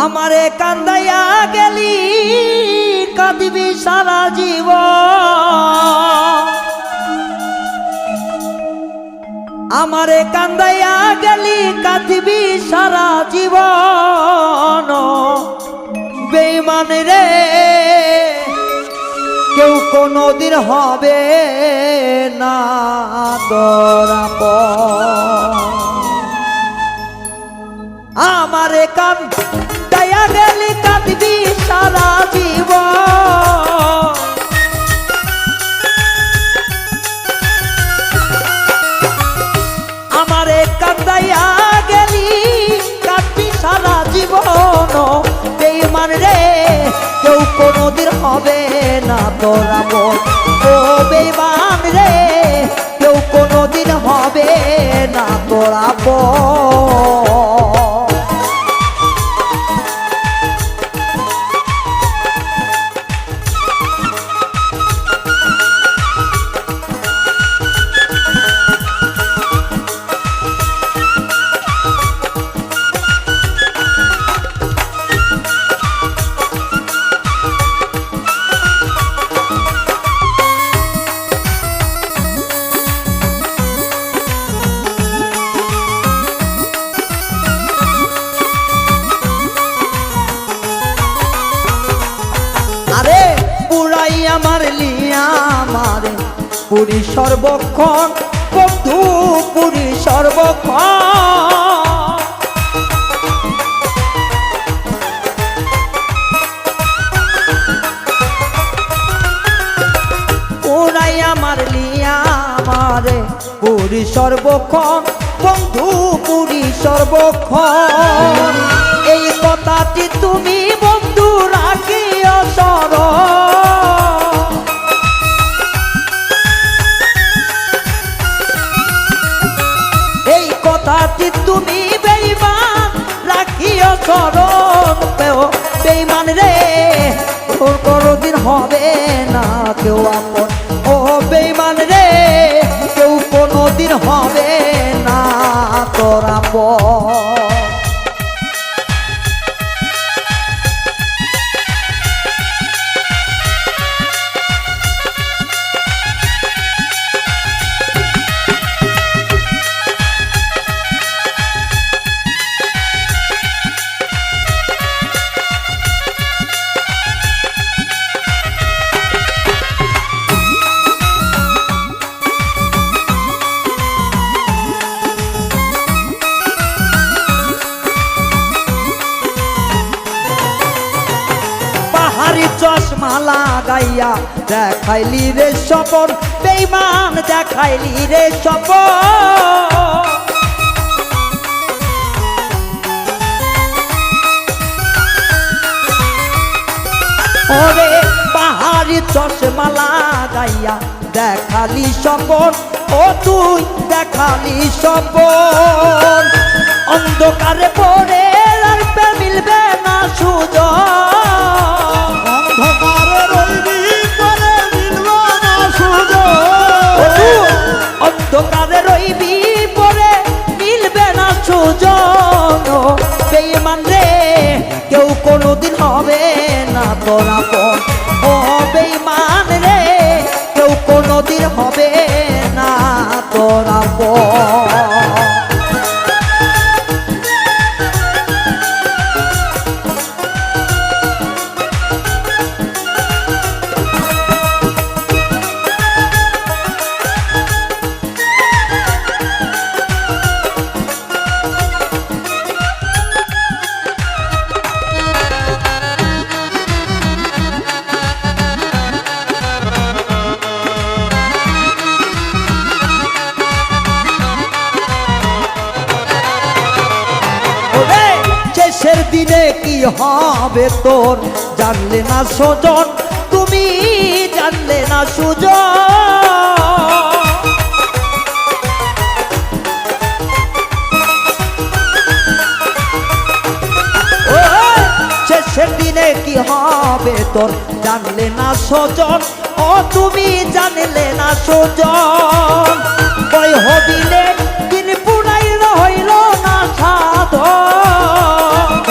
আমারে কান্দাইয়া গেলি, কাঁদিবি সারা জীব আমারে কান্দাইয়া গেলি, কাঁদিবি সারা জীবন। বেইমান রে, কেউ কোনোদিন হবে না দরাপ আমারে না তোরা পুরী সর্বক্ষণ বন্ধু পুরী সর্বক্ষণ। পুরাই আমার লিয়া আমারে পুরী সর্বক্ষণ বন্ধু পুরী সর্বক্ষণ। কেউ আপন। ও বেইমান রে কেউ কোনোদিন হবে না তোর আপন। পাহাড়ি চশমা লাগাইয়া দেখাইলি রে সপন বেইমান দেখাইলি রে সপন ওরে পাহাড়ি চশমা লাগাইয়া দেখালি সপন ও তুই দেখালি সপন অন্ধকারে পড়ে আর মিলবে না সুযোগ না তোরা পর ও বেইমান রে কেউ কোনোদিন হবে না তোরা পর দিনে কি হবে তোর? জানলে না সজন তুমি জানলে না সুজন। ওই, শেষের দিনে কি হবে তোর? জানলে না সজন ও তুমি জানলে না সজন। কই হবিলে দিন পুরাই রইল না সাধন।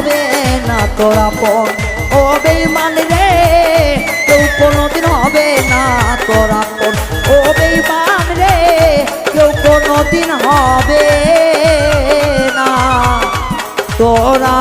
হবে না তোরা পর ও বেমান রে, কেউ কোনোদিন হবে না তোরা পর ও বেমান রে, কেউ কোনোদিন হবে না তোরা